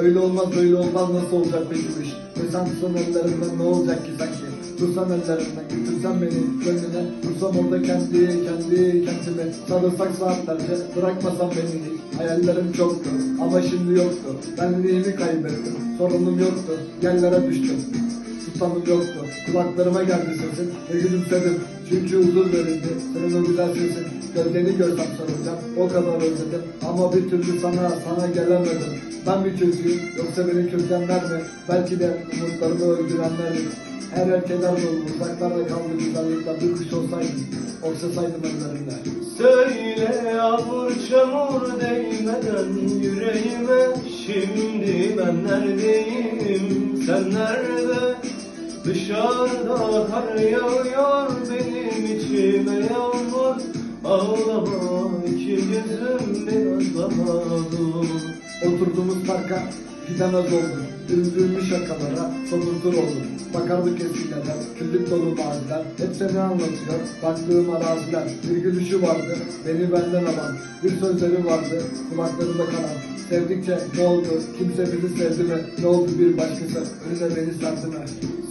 Öyle olmaz öyle olmaz. Nasıl olacak peki bu iş? Tutsan ellerinden ne olacak ki sanki? Tutsan ellerinden götürsen beni gönlüne. Tutsam orada kendi kendi kendime. Sarılsak saatlerce bırakmasam beni hiç. Hayallerim çoktu ama şimdi yoktu. Benliğimi kaybettim sorunum yoktu Yerlere düştüm. Tutanım yoktu. Kulaklarıma geldi sesin ve gülümsedim. Çünkü huzur verildi Senin o güzel sesin. Gölgeni görsem sarılacağım O kadar özledim. Ama bir türlü sana sana gelemedim Ben bir kötüyüm Yoksa beni kötüyenler mi Belki de umutlarımı öldürenler mi Her yer keder dolu Uzaklarda kaldı güzellikler Bir kuş olsaydım Oksasaydım ellerinde Söyle yağmur çamur değmeden yüreğime Şimdi ben neredeyim? Sen nerede? Dışarıda kar yağıyor benim içime yağmur. Ağlama iki gözüm biraz daha dur Oturduğumuz parka gidemez oldum. Üzdüğümüz şakalara sonutur oldum. Bakardık eskilere, küllük dolu maziler. Hep seni anlatıyor, baktığım araziler. Bir gülüşü vardı, beni benden alan. Bir sözleri vardı, kulaklarında kalan. Sevdikçe ne oldu, kimse bizi sevdi mi? Ne oldu bir başkası, önüne beni serdi mi?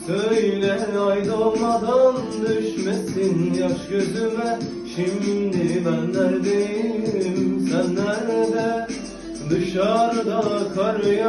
Söyle ay doğmadan düşmesin yaş gözüme Şimdi ben neredeyim sen nerede Dışarıda kar yağıyor